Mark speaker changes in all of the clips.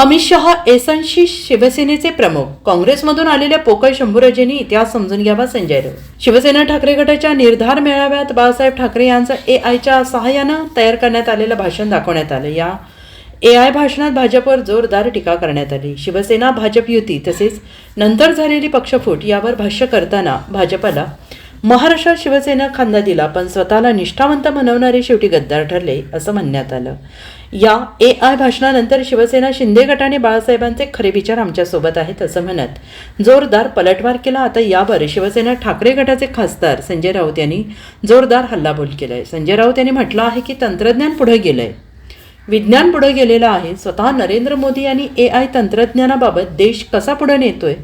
Speaker 1: अमित शहा एसनशी शिवसेनेचे प्रमुख. काँग्रेसमधून आलेल्या पोकळ शंभूराजेंनी इतिहास समजून घ्यावा संजय राऊत. शिवसेना ठाकरे गटाच्या निर्धार मेळाव्यात बाळासाहेब ठाकरे यांचं ए आयच्या सहाय्यानं तयार करण्यात आलेलं भाषण दाखवण्यात आलं. या ए आय भाषणात भाजपवर जोरदार टीका करण्यात आली. शिवसेना भाजप युती तसेच नंतर झालेली पक्षफूट यावर भाष्य करताना भाजपला महाराष्ट्रात शिवसेना खांदा दिला पण स्वतःला निष्ठावंत म्हणवणारे शेवटी गद्दार ठरले असं म्हणण्यात आलं. या ए आय भाषणानंतर शिवसेना शिंदे गटाने बाळासाहेबांचे खरे विचार आमच्यासोबत आहेत असं म्हणत. जोरदार पलटवार केला आता यावर शिवसेना ठाकरे गटाचे खासदार संजय राऊत यांनी जोरदार हल्लाबोल केला आहे संजय राऊत यांनी म्हटलं आहे की तंत्रज्ञान पुढे आहे विज्ञान पुढे गेलेलं आहे. स्वतः नरेंद्र मोदी यांनी ए आय तंत्रज्ञानाबाबत देश कसा पुढे नेतोय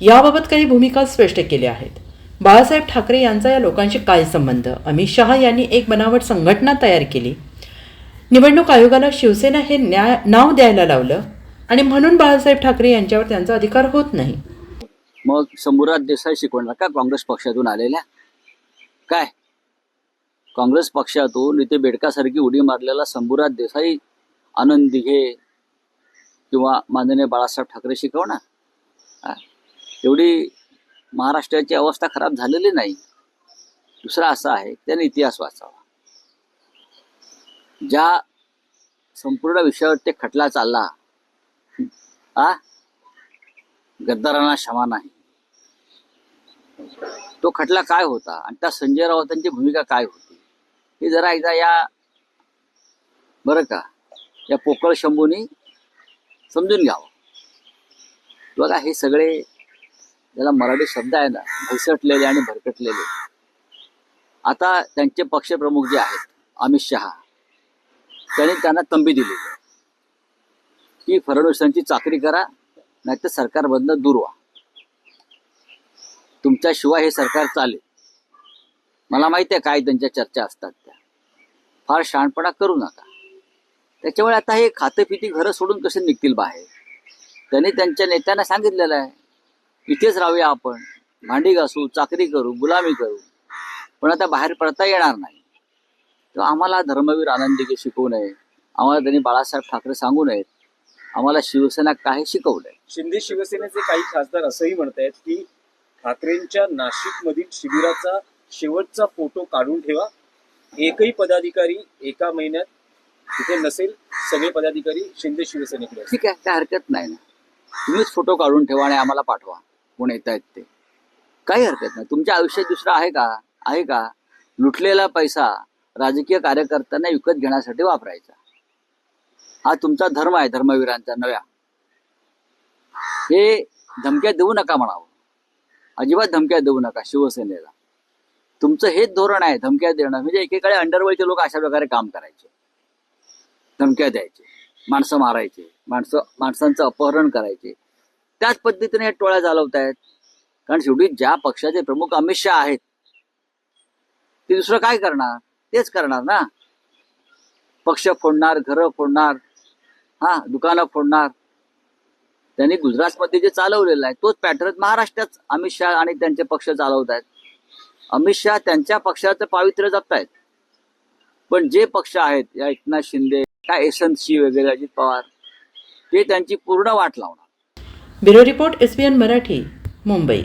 Speaker 1: याबाबत काही भूमिका स्पष्ट केल्या आहेत. बाळासाहेब ठाकरे यांचा या लोकांशी काय संबंध? अमित शहा यांनी एक बनावट संघटना तयार केली. निवडणूक आयोगाला शिवसेना हे न्याय नाव द्यायला लावलं आणि म्हणून बाळासाहेब ठाकरे यांच्यावर त्यांचा अधिकार होत नाही.
Speaker 2: मग शंभूराज देसाई शिकवणार का काँग्रेस पक्षातून आलेल्या? काय? काँग्रेस पक्षातून इथे बेडकासारखी उडी मारलेला शंभूराज देसाई आनंद दिघे किंवा माननीय बाळासाहेब ठाकरे शिकवणार? एवढी महाराष्ट्राची अवस्था खराब झालेली नाही. दुसरा असा आहे त्याने इतिहास वाचावा. ज्या संपूर्ण विषयावर ते खटला चालला आ गद्दारांना क्षमा नाही. तो खटला काय होता आणि त्या संजय राऊतांची भूमिका काय होती? हे जरा एकदा या बरं का या पोकळ शंभूनी समजून घ्यावं. बघा हे सगळे ज्याला मराठी शब्द आहे ना भैसटलेले आणि भरकटलेले. आता त्यांचे पक्षप्रमुख जे आहेत अमित शहा त्यांनी त्यांना तंबी दिली. की फडणवीसांची चाकरी करा नाहीतर सरकारमधनं दूर व्हा. तुमच्याशिवाय हे सरकार चालेल. मला माहिती आहे काय त्यांच्या चर्चा असतात त्या. फार शहाणपणा करू नका. त्याच्यामुळे आता हे खातेपिती घरं सोडून कसे निघतील बाहेर? त्यांनी त्यांच्या नेत्यांना सांगितलेलं आहे इथेच राहूया आपण. भांडी घासू चाकरी करू गुलामी करू. पण आता बाहेर पडता येणार नाही. तर आम्हाला धर्मवीर आनंदीके शिकवू नये. आम्हाला त्यांनी बाळासाहेब ठाकरे सांगू नयेत. आम्हाला शिवसेना काही शिकवलंय
Speaker 3: शिंदे शिवसेनेचे काही खासदार असंही म्हणतायत की ठाकरेंच्या नाशिक मधील शिबिराचा शेवटचा फोटो काढून ठेवा. एकही पदाधिकारी एका महिन्यात तिथे नसेल सगळे पदाधिकारी शिंदे शिवसेनेकडे.
Speaker 2: ठीक आहे काय हरकत नाही ना. तुम्हीच फोटो काढून ठेवा आणि आम्हाला पाठवा. कोण येत आहेत ते? काही हरकत नाही. तुमच्या आयुष्यात दुसरं आहे का? आहे का? लुटलेला पैसा राजकीय कार्यकर्त्यांना विकत घेण्यासाठी वापरायचा. हा तुमचा धर्म आहे धर्मवीरांचा नव्या. हे धमक्या देऊ नका म्हणावं. अजिबात धमक्या देऊ नका शिवसेनेला. तुमचं हेच धोरण आहे धमक्या देणं. म्हणजे एकेकाळी अंडरवर्ल्डचे लोक अशा प्रकारे काम करायचे. धमक्या द्यायचे. माणसं मारायचे. माणसं माणसांचं अपहरण करायचे. त्याच पद्धतीने हे टोळ्या चालवत आहेत कारण शेवटी ज्या पक्षाचे प्रमुख अमित शहा आहेत ते दुसरं काय करणार? तेच करणार ना. पक्ष फोडणार घरं फोडणार हा दुकानं फोडणार. त्यांनी गुजरातमध्ये जे चालवलेलं आहे तोच पॅटर्न महाराष्ट्रात अमित शहा आणि त्यांचे पक्ष चालवत आहेत. अमित शहा त्यांच्या पक्षाचं पावित्र्य जपतायत. पण जे पक्ष आहेत या एकनाथ शिंदे काय यशवंत सिंह वगैरे अजित पवार ते त्यांची पूर्ण वाट लावणार.
Speaker 1: Bureau report SBN Marathi Mumbai.